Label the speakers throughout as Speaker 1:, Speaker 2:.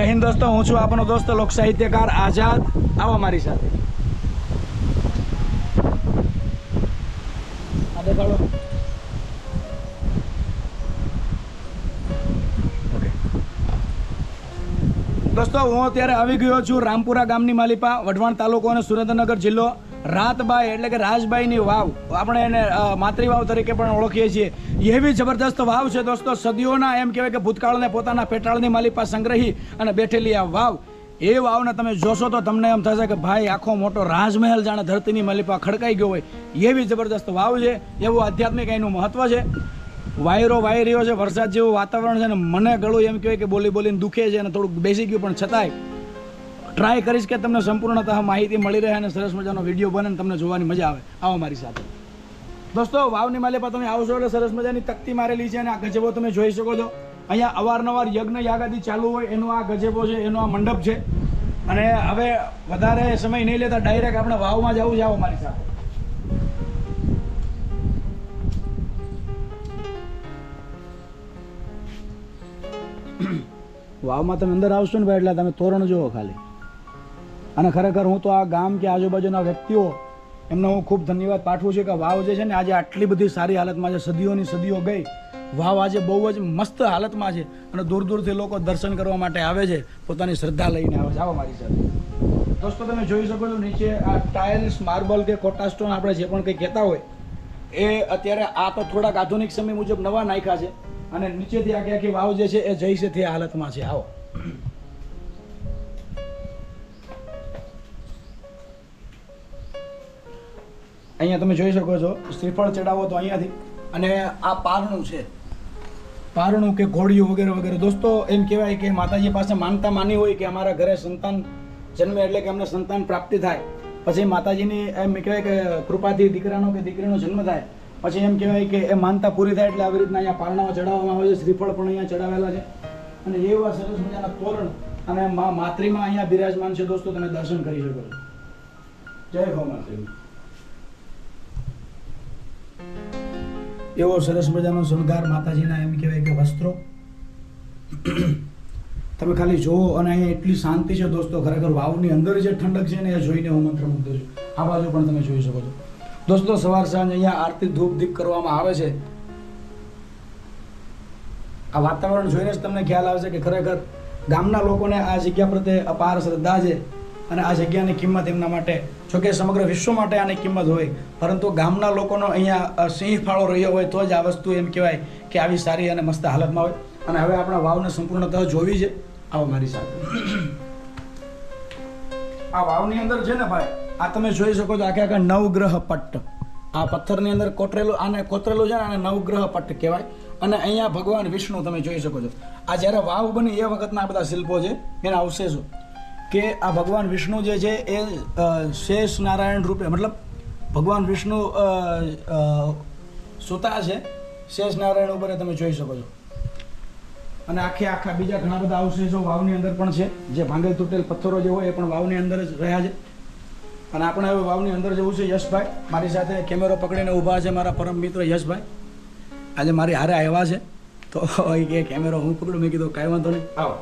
Speaker 1: જય હિન્દ દોસ્તો, હું છું આપણો દોસ્ત લોક સાહિત્યકાર આઝાદ. આવો મારી સાથે. દોસ્તો, હું અત્યારે આવી ગયો છું રામપુરા ગામની માલિપા, વઢવાણ તાલુકો અને સુરેન્દ્રનગર જિલ્લો. રાતબાઈ એટલે કે રાજબાઈની વાવ. આપણે એને માતૃવાવ વાવ તરીકે પણ ઓળખીએ છીએ. એવી જબરદસ્ત વાવ છે દોસ્તો, સદીઓના એમ કહેવાય કે ભૂતકાળને પોતાના પેટાળની માલિપા સંગ્રહી અને બેઠેલી આ વાવ. એ વાવને તમે જોશો તો તમને એમ થશે કે ભાઈ, આખો મોટો રાજમહેલ જાણે ધરતીની મલિપા ખડકાઈ ગયો હોય. એવી જબરદસ્ત વાવ છે, એવું આધ્યાત્મિક એનું મહત્વ છે. વાયરો રહ્યો છે, વરસાદ જેવું વાતાવરણ છે ને મને ગળું એમ કહેવાય કે બોલી બોલીને દુખે છે અને થોડુંક બેસી ગયું પણ છતાંય ટ્રાય કરીશ કે તમને સંપૂર્ણતઃ માહિતી મળી રહે અને સરસ મજાનો વીડિયો બને તમને જોવાની મજા આવે. આવો મારી સાથે. દોસ્તો, વાવની માલિપા તમે આવશો એટલે સરસ મજાની તકતી મારેલી છે અને આ ગજેબો તમે જોઈ શકો છો. અહીંયા અવારનવાર યજ્ઞ યાગાદી ચાલુ હોય, એનો આ ગજેબો છે, એનો આ મંડપ છે. અને હવે વધારે સમય નહીં લેતા ડાયરેક્ટ આપણે વાવમાં જવું છે. આવો મારી સાથે. વાવમાં તમે અંદર આવશો ને ભાઈ, એટલે તમે તોરણ જુઓ ખાલી. અને ખરેખર હું તો આ ગામ કે આજુબાજુના વ્યક્તિઓ, એમને હું ખૂબ ધન્યવાદ પાઠવું છું કે વાવ જે છે ને આજે આટલી બધી સારી હાલતમાં છે, સદીઓની સદીઓ ગઈ. વાવ આજે બહુ જ મસ્ત હાલતમાં છે અને દૂર દૂરથી લોકો દર્શન કરવા માટે આવે છે, પોતાની શ્રદ્ધા લઈને આવે છે. આવો મારી સાથે. દોસ્તો, તમે જોઈ શકો છો નીચે આ ટાઇલ્સ માર્બલ કે કોટા આપણે જે પણ કંઈ કહેતા હોય, એ અત્યારે આ તો થોડાક આધુનિક સમય મુજબ નવા નાખ્યા છે અને નીચેથી આખી આખી વાવ જે છે એ જઈ છે તે હાલતમાં છે. આવો. અહીંયા તમે જોઈ શકો છો, શ્રીફળ ચડાવો તો અહીંયાથી. અને આ પારણું છે. પારણું કે ઘોડિયું વગેરે વગેરે. દોસ્તો, એમ કહેવાય કે માતાજી પાસે માનતા માની હોય કે અમારા ઘરે સંતાન જન્મે એટલે કે અમને સંતાન પ્રાપ્તિ થાય. પછી માતાજીની એમ કહેવાય કે કૃપાથી દીકરાનો કે દીકરીનો જન્મ થાય. પછી એમ કહેવાય કે એ માનતા પૂરી થાય એટલે આવી રીતના અહીંયા પારણામાં ચડાવવામાં આવે છે. શ્રીફળ પણ અહીંયા ચડાવેલા છે. અને એવા સરસ મજાના તોરણ અને મા માત્રીમાં અહીંયા બિરાજમાન છે. દોસ્તો, તમે દર્શન કરી શકો છો. જય હો માતૃ એવો સરસ મજાનો શણગાર માતાજીના એમ કહેવાય કે વસ્ત્રો. તમે ખાલી જુઓ અને અહીંયા એટલી શાંતિ છે દોસ્તો, ખરેખર વાવની અંદર જે ઠંડક છે ને એ જોઈને હું મંત્રમુગ્ધ છું. આ બાજુ પણ તમે જોઈ શકો છો. દોસ્તો, સવાર સાંજ અહીંયા આરતી ધૂપ દીપ કરવામાં આવે છે. આ વાતાવરણ જોઈને જ તમને ખ્યાલ આવશે કે ખરેખર ગામના લોકોને આ જગ્યા પ્રત્યે અપાર શ્રદ્ધા છે. અને આ જગ્યાની કિંમત એમના માટે, જોકે સમગ્ર વિશ્વ માટે આની કિંમત હોય, પરંતુ ગામના લોકોનો અહીંયા સિંહ ફાળો રહ્યો હોય તો જ આ વસ્તુ એમ કહેવાય કે આવી સારી અને મસ્ત હાલતમાં હોય. અને હવે આપણા વાવને સંપૂર્ણતઃ જોવી છે. આવો મારી સાથે. આ વાવની અંદર છે ને ભાઈ, આ તમે જોઈ શકો છો આખે આખા નવગ્રહ પટ્ટ. આ પથ્થરની અંદર કોતરેલું, આને કોતરેલું છે ને આને નવગ્રહ પટ્ટ કહેવાય. અને અહીંયા ભગવાન વિષ્ણુ તમે જોઈ શકો છો. આ જ્યારે વાવ બની એ વખતના આ બધા શિલ્પો છે, એના અવશેષો. કે આ ભગવાન વિષ્ણુ જે છે એ શેષ નારાયણ રૂપે, મતલબ ભગવાન વિષ્ણુ સુતા છે, શેષ નારાયણ ઉપર તમે જોઈ શકો છો. અને આખે આખા બીજા ઘણા બધા અવશેષો વાવની અંદર પણ છે. જે ભાંગેલ તૂટેલ પથ્થરો જે હોય એ પણ વાવની અંદર જ રહ્યા છે. અને આપણે હવે વાવની અંદર જવું છે યશભાઈ. મારી સાથે કેમેરો પકડીને ઊભા છે મારા પરમ મિત્ર યશભાઈ. આજે મારી હારે આવ્યા છે. તો એ કેમેરો હું પકડું, મેં કીધું કાંઈ વાંધો નહીં. આવો.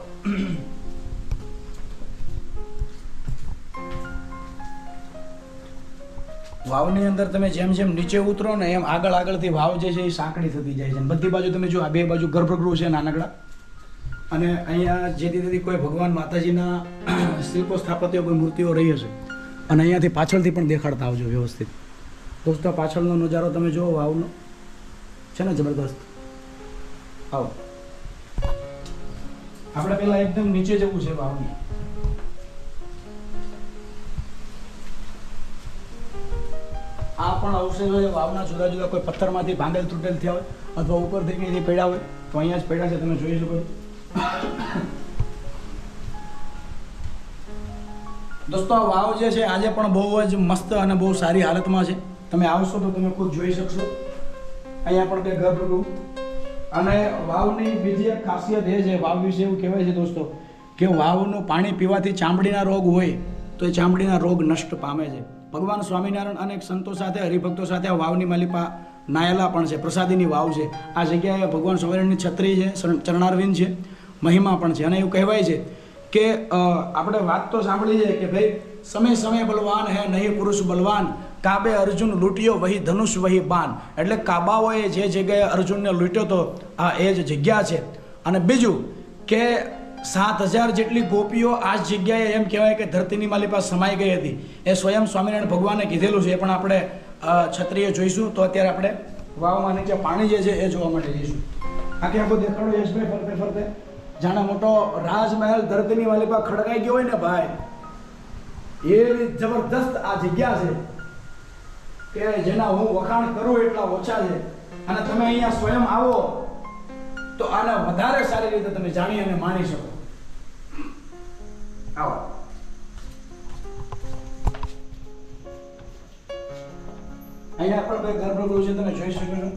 Speaker 1: વાવની અંદર તમે જેમ જેમ નીચે ઉતરો ને એમ આગળ આગળથી વાવ જે છે એ સાંકડી થતી જાય છે. બધી બાજુ તમે જો આ બે બાજુ ગર્ભગૃહ છે નાનકડા. અને અહીંયા જેથી તેથી કોઈ ભગવાન માતાજીના શિલ્પો સ્થાપત્યો કોઈ મૂર્તિઓ રહી હશે. અને અહીંયાથી પાછળથી પણ દેખાડતા આવજો વ્યવસ્થિત. દોસ્તો, પાછળનો નજારો તમે જુઓ વાવનો. છે ને જબરદસ્ત? આવો. આપણે પેલા એકદમ નીચે જવું છે વાવની. આ પણ અવશેષો વાવના જુદા જુદા કોઈ પથ્થરમાંથી ભાંગેલ તૂટેલ થયા હોય અથવા ઉપરથી કંઈથી પડ્યા હોય, તો અહીંયા જ પડ્યા છે, તમે જોઈ શકો દોસ્તો, આ વાવ જે છે, આજે પણ બહુ જ મસ્ત અને બહુ સારી હાલતમાં છે. તમે આવશો તો તમે ખુદ જોઈ શકશો. અહીંયા પણ કંઈ ગર્ભગૃહ અને વાવની બીજી એક ખાસિયત એ છે, વાવ વિશે એવું કહેવાય છે દોસ્તો, કે વાવનું પાણી પીવાથી ચામડીના રોગ હોય, તો એ ચામડીના રોગ નષ્ટ પામે છે. ભગવાન સ્વામિનારાયણ અનેક સંતો સાથે, હરિભક્તો સાથે વાવની માલિપા નાયેલા પણ છે, પ્રસાદીની વાવ છે. આ જગ્યાએ ભગવાન સ્વામિનારાયણની છત્રી છે ચરણારવિંદ છે, મહિમા પણ છે. અને એવું કહેવાય છે કે આપણે વાત તો સાંભળી છે કે ભાઈ, સમય સમય બલવાન હે, નહીં પુરુષ બલવાન. કાબે અર્જુન લૂંટ્યો વહી ધનુષ વહી બાન એટલે કાબાઓએ જે જગ્યાએ અર્જુનને લૂંટ્યો તો આ એ જ જગ્યા છે. અને બીજું કે સાત હજાર જેટલી ગોપીઓ આ જગ્યાએ એમ કહેવાય કે ધરતીની માલી પાસે સમાઈ ગઈ હતી. એ સ્વયં સ્વામિનારાયણ ભગવાને કીધેલું છે. એ પણ આપણે છત્રીએ જોઈશું. તો અત્યારે આપણે વાવમાં નીચે પાણી જે છે એ જોવા માટે જઈશું. આખે આખો દેખાડો યશભાઈ, ફરતે ફરતે. જાણે મોટો રાજમહેલ ધરતીની માલી પાસે ખડકાઈ ગયો હોય ને ભાઈ. એવી જબરદસ્ત આ જગ્યા છે કે જેના હું વખાણ કરું એટલા ઓછા છે. અને તમે અહીંયા સ્વયં આવો. તો આને વધારે સારી રીતે તમે જાણી અને માણી શકો. આવો. અહીંયા પણ કઈ ગર્ભગૃહ છે, તમે જોઈ શકો છો.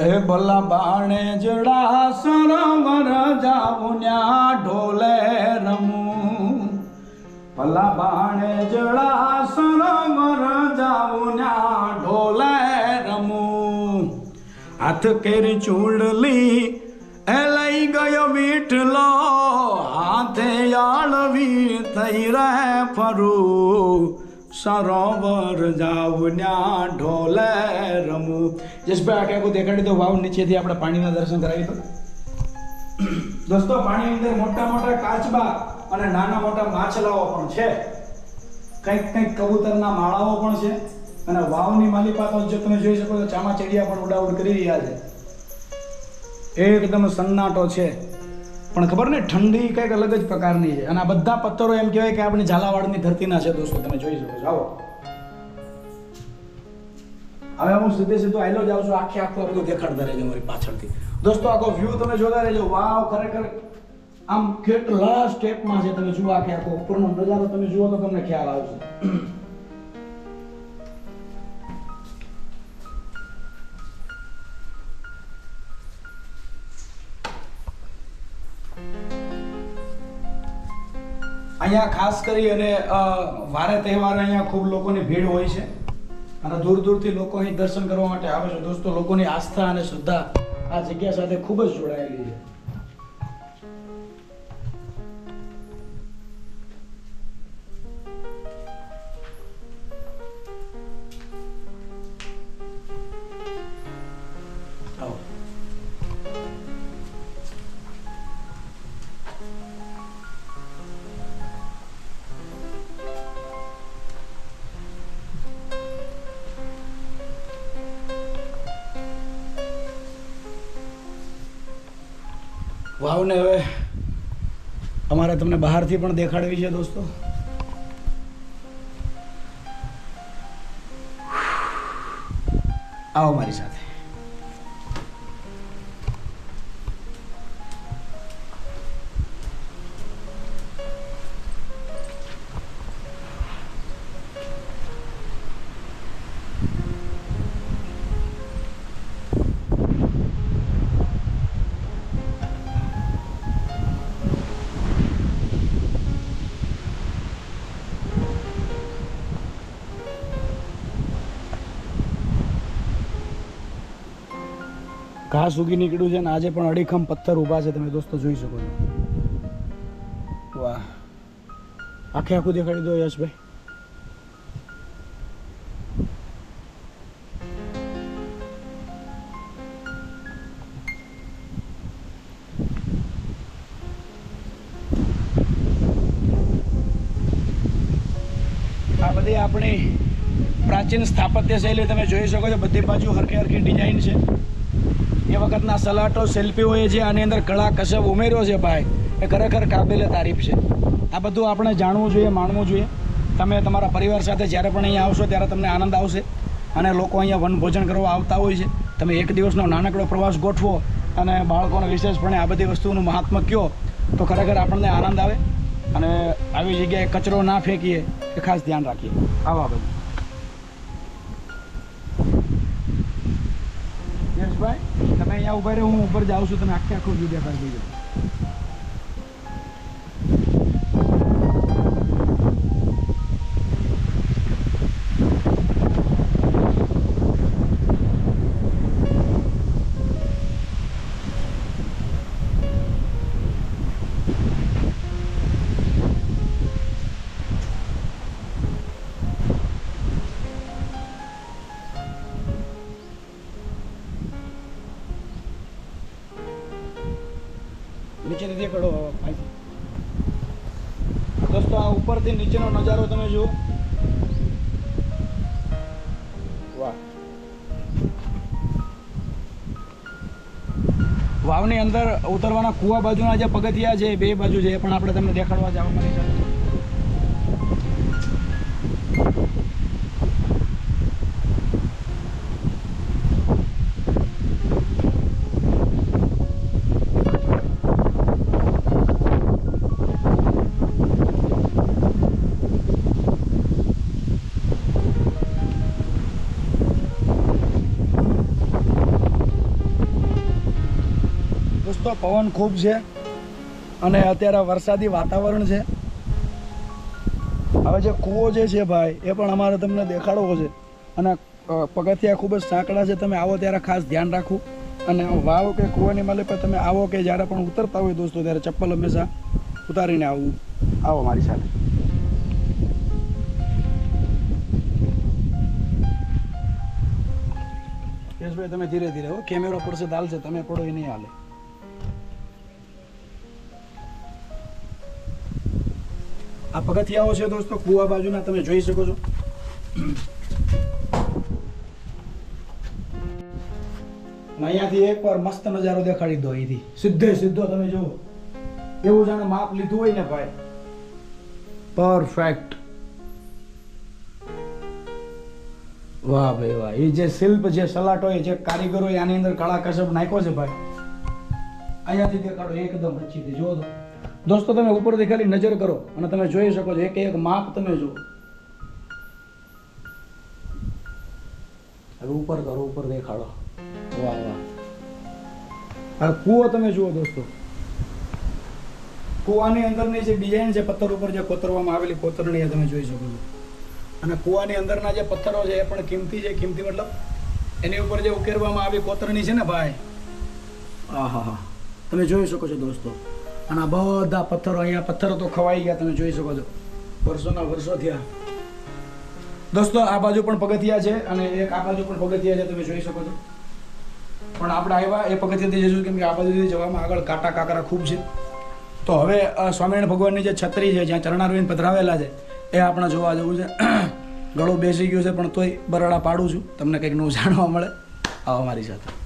Speaker 1: એ ભલા બાણે જડા સરોવર જાઉન્યા ઢોલે રમું. ભલા બાણે જડા સરોવર જાઉન્યા ઢોલે હાથ કેરી ચૂંડલી એ લઈ ગયો વીટલો, હાથે આળવી થઈ રહે ફરું. સરોવર જાઉન્યા ઢોલે રમું. જસભાઈ આખે આખું દેખાડી તો વાવ નીચેથી આપણે પાણીના દર્શન કરાવી તો દોસ્તો પાણી અંદર મોટા મોટા કાચબા અને નાના મોટા માછલાઓ પણ છે. કંઈક કંઈક કબૂતરના માળાઓ પણ છે. અને વાવની માલિકા તો જો તમે જોઈ શકો તો ચામાચીડિયા પણ ઉડાઉડ કરી રહ્યા છે. એકદમ સન્નાટો છે. પણ ખબર ને ઠંડી કંઈક અલગ જ પ્રકારની છે. અને આ બધા પથ્થરો એમ કહેવાય કે આપણી ઝાલાવાડની ધરતીના છે દોસ્તો, તમે જોઈ શકો છો. આવો. હવે હું સીધે સીધો આયલો જાઉં છું, આખે આખું બધું દેખાડતા રહેજો મારી પાછળથી. દોસ્તો, આખો વ્યૂ તમે જોતા રહેજો. વાવ, ખરેખર આમ કેટલા સ્ટેપમાં છે તમે જુઓ આખે આખો. ઉપરનો નજારો તમે જુઓ તો તમને ખ્યાલ આવશે. અહીંયા ખાસ કરી અને વારે તહેવારે અહીંયા ખૂબ લોકોની ભીડ હોય છે. અને દૂર દૂરથી લોકો અહીં દર્શન કરવા માટે આવે છે. દોસ્તો, લોકોની આસ્થા અને શ્રદ્ધા આ જગ્યા સાથે ખૂબ જ જોડાયેલી છે. વાવને હવે અમારે તમને બહારથી પણ દેખાડવી છે દોસ્તો. આવો મારી સાથે. ઘાસ ઉગી નીકળ્યું છે ને આજે પણ અડીખમ પથ્થર ઊભા છે, તમે દોસ્તો જોઈ શકો છો. વાહ. આખે આખું દેખાડી દો યશભાઈ. આ બધી આપણી પ્રાચીન સ્થાપત્ય શૈલી તમે જોઈ શકો છો, બધી બાજુ હરખી હરખી ડિઝાઇન છે. એ વખતના સલાટો શિલ્પીઓએ જે આની અંદર કળા કસબ ઉમેર્યો છે ભાઈ, એ ખરેખર કાબિલે તારીફ છે. આ બધું આપણે જાણવું જોઈએ, માણવું જોઈએ. તમે તમારા પરિવાર સાથે જ્યારે પણ અહીંયા આવશો, ત્યારે તમને આનંદ આવશે. અને લોકો અહીંયા વનભોજન કરવા આવતા હોય છે. તમે એક દિવસનો નાનકડો પ્રવાસ ગોઠવો અને બાળકોને વિશેષપણે આ બધી વસ્તુનું મહાત્મ્ય કહો તો ખરેખર આપણને આનંદ આવે. અને આવી જગ્યાએ કચરો ના ફેંકીએ, એ ખાસ ધ્યાન રાખીએ. આવા બધું. અહીંયા ઊભા રહે હું ઉપર જાઉં છું તમે આખે આખો વીડિયો કરી દેજો દેખાડો દોસ્તો, આ ઉપરથી નીચેનો નજારો તમે જુઓ. વાહ. વાવની અંદર ઉતરવાના કુવા બાજુના જે પગથિયા છે બે બાજુ છે એ પણ આપણે તમને દેખાડવા જવા મળી છે. દોસ્તો પવન ખૂબ છે અને અત્યારે વરસાદી વાતાવરણ છે. હવે જે કૂવો જે છે ભાઈ, એ પણ અમારે તમને દેખાડવો છે. અને પગથિયા ખૂબ જ સાંકડા છે, તમે આવો ત્યારે ખાસ ધ્યાન રાખવું. અને વાવ કે કૂવાની માલે પર તમે આવો કે જ્યારે પણ ઉતરતા હોય દોસ્તો, ત્યારે ચપ્પલ હંમેશા ઉતારીને આવવું આવો મારી સાથે. યશભાઈ, તમે ધીરે ધીરે હો, કેમેરો પડશે દાલ છે તમે પડો એ નહીં હાલે. આ પગથિયાઓ છે દોસ્તો, કુવા બાજુના, તમે જોઈ શકો છો. અહીંયાથી એક વાર મસ્ત નજારો દેખાડી દો અહીંથી. સીધે સીધો તમે જુઓ. એવું જાણે માપ લીધું હોય ને ભાઈ. પરફેક્ટ વાહ ભાઈ વાહ. એ જે શિલ્પ, જે સલાટો એ જે કારીગરો આની અંદર કળા કસબ નાખ્યો છે ભાઈ. અહીંયાથી દેખાડો, એકદમ રચી જુઓ તો. દોસ્તો, તમે ઉપરથી ખાલી નજર કરો અને તમે જોઈ શકો છો એક એક માપ તમે જુઓ. હવે ઉપર કરો, ઉપર દેખાડો. વાહ વાહ. હવે કૂવો તમે જુઓ દોસ્તો. કૂવાની અંદરની જે ડિઝાઇન છે, પથ્થર ઉપર જે કોતરવામાં આવેલી કોતરણી તમે જોઈ શકો છો. અને કૂવાની અંદરના જે પથ્થરો છે, એ પણ કિંમતી છે, કિંમતી મતલબ એની ઉપર જે ઉકેરવામાં આવી કોતરણી છે ને ભાઈ? આહા હા તમે જોઈ શકો છો દોસ્તો. અને આ બધા પથ્થરો અહીંયા, પથ્થરો તો ખવાઈ ગયા, તમે જોઈ શકો છો. વર્ષોના વર્ષો થયા. દોસ્તો, આ બાજુ પણ પગથિયા છે અને એક આ બાજુ પણ પગથિયા છે, તમે જોઈ શકો છો. પણ આપણે આવ્યા એ પગથિયાથી જઈશું કેમ કે આ બાજુથી જવામાં આગળ કાંટા કાંકરા ખૂબ છે. તો હવે સ્વામિનારાયણ ભગવાનની જે છત્રી છે, જ્યાં ચરણારવિંદ પધરાવેલા છે, એ આપણે જોવા જવું છે. ગળું બેસી ગયું છે, પણ તોય બરાડા પાડું છું. તમને કંઈક નવું જાણવા મળે. આવો મારી સાથે.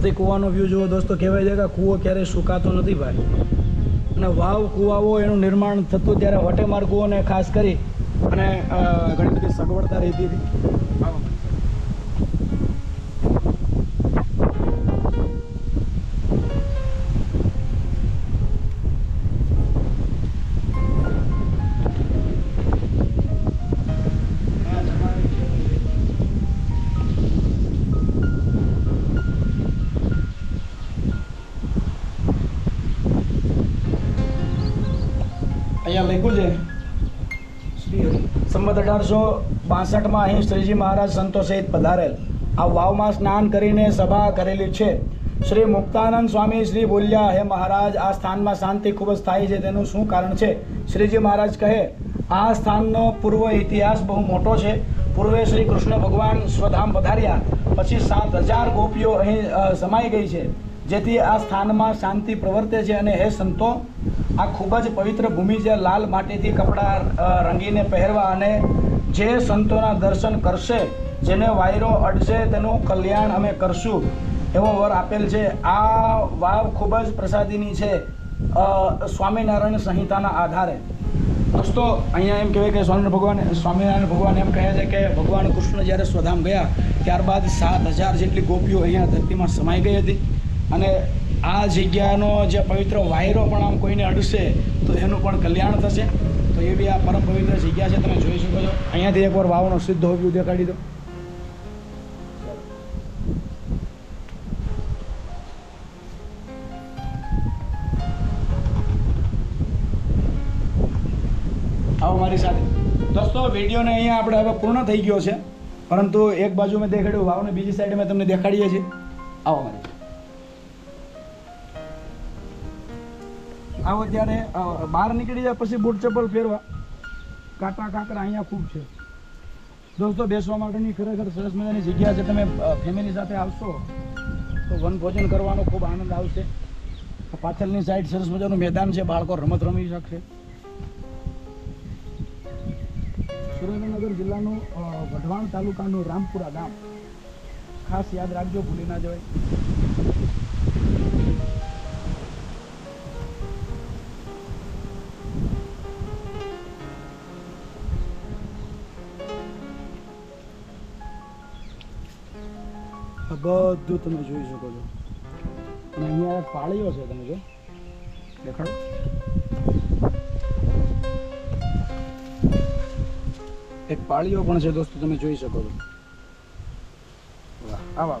Speaker 1: ઉપરથી કૂવાનો વ્યૂ જુઓ દોસ્તો, કહેવાય છે કે કૂવો ક્યારેય સુકાતો નથી ભાઈ. અને વાવ કૂવાઓ એનું નિર્માણ થતું ત્યારે વટેમાર્ગોને ખાસ કરી અને ઘણી બધી સગવડતા રહેતી હતી. અહીંયા લખ્યું છે? સંમત અઢારસો બાસઠમાં અહીં શ્રીજી મહારાજ સંતો સહિત પધારેલ. આ વાવમાં સ્નાન કરીને સભા કરેલી છે. શ્રી મુક્તાનંદ સ્વામી શ્રી બોલ્યા, હે મહારાજ, આ સ્થાનમાં શાંતિ ખૂબ જ થાય છે. તેનું શું કારણ છે? શ્રીજી મહારાજ કહે, આ સ્થાનનો પૂર્વ ઇતિહાસ બહુ મોટો છે. પૂર્વે શ્રી કૃષ્ણ ભગવાન સ્વધામ પધાર્યા. પછી સાત હજાર ગોપીઓ અહીં સમાઈ ગઈ છે. જેથી આ સ્થાનમાં શાંતિ પ્રવર્તે છે અને હે સંતો આ ખૂબ જ પવિત્ર ભૂમિ છે. લાલ માટીથી કપડાં રંગીને પહેરવા અને જે સંતોના દર્શન કરશે, જેને વાયરો અડશે, તેનું કલ્યાણ અમે કરશું, એવો વર આપેલ છે. આ વાવ ખૂબ જ પ્રસાદીની છે સ્વામિનારાયણ સંહિતાના આધારે. દોસ્તો, અહીંયા એમ કહેવાય કે સ્વામિનારાયણ ભગવાન સ્વામિનારાયણ ભગવાન એમ કહે છે કે ભગવાન કૃષ્ણ જ્યારે સ્વધામ ગયા, ત્યારબાદ સાત હજાર જેટલી ગોપીઓ અહીંયા ધરતીમાં સમાઈ ગઈ હતી. અને આ જગ્યાનો જે પવિત્ર વાયરો પણ આમ કોઈને અડશે તો એનું પણ કલ્યાણ થશે. તો એ બી આ પરમ પવિત્ર જગ્યા છે, તમે જોઈ શકો છો. અહીંયાથી એકવાર વાવનો સીધો હોવું દેખાડી દો. આવો મારી સાથે. દોસ્તો, વિડીયોને અહીંયા આપણે હવે પૂર્ણ થઈ ગયો છે. પરંતુ એક બાજુ મેં દેખાડ્યું, વાવને બીજી સાઈડ મેં તમને દેખાડીએ છીએ. આવો મારી આવો ત્યારે બહાર નીકળી જાય પછી બૂટ ચપ્પલ ફેરવા કાંટા કાંકરા અહીંયા ખૂબ છે. દોસ્તો, બેસવા માટેની ખરેખર સરસ મજાની જગ્યા છે. તમે ફેમિલી સાથે આવશો તો વનભોજન કરવાનો ખૂબ આનંદ આવશે. પાછળની સાઈડ સરસ મજાનું મેદાન છે. બાળકો રમત રમી શકશે. સુરેન્દ્રનગર જિલ્લાનું વઢવાણ તાલુકાનું રામપુરા ગામ. ખાસ યાદ રાખજો, ભૂલી ના જવાય. બધું તમે જોઈ શકો છો. અને અહીંયા પાળીઓ છે, તમે જો. દેખાડો. એક પાળીઓ પણ છે, દોસ્તો, તમે જોઈ શકો છો. વાહ આવા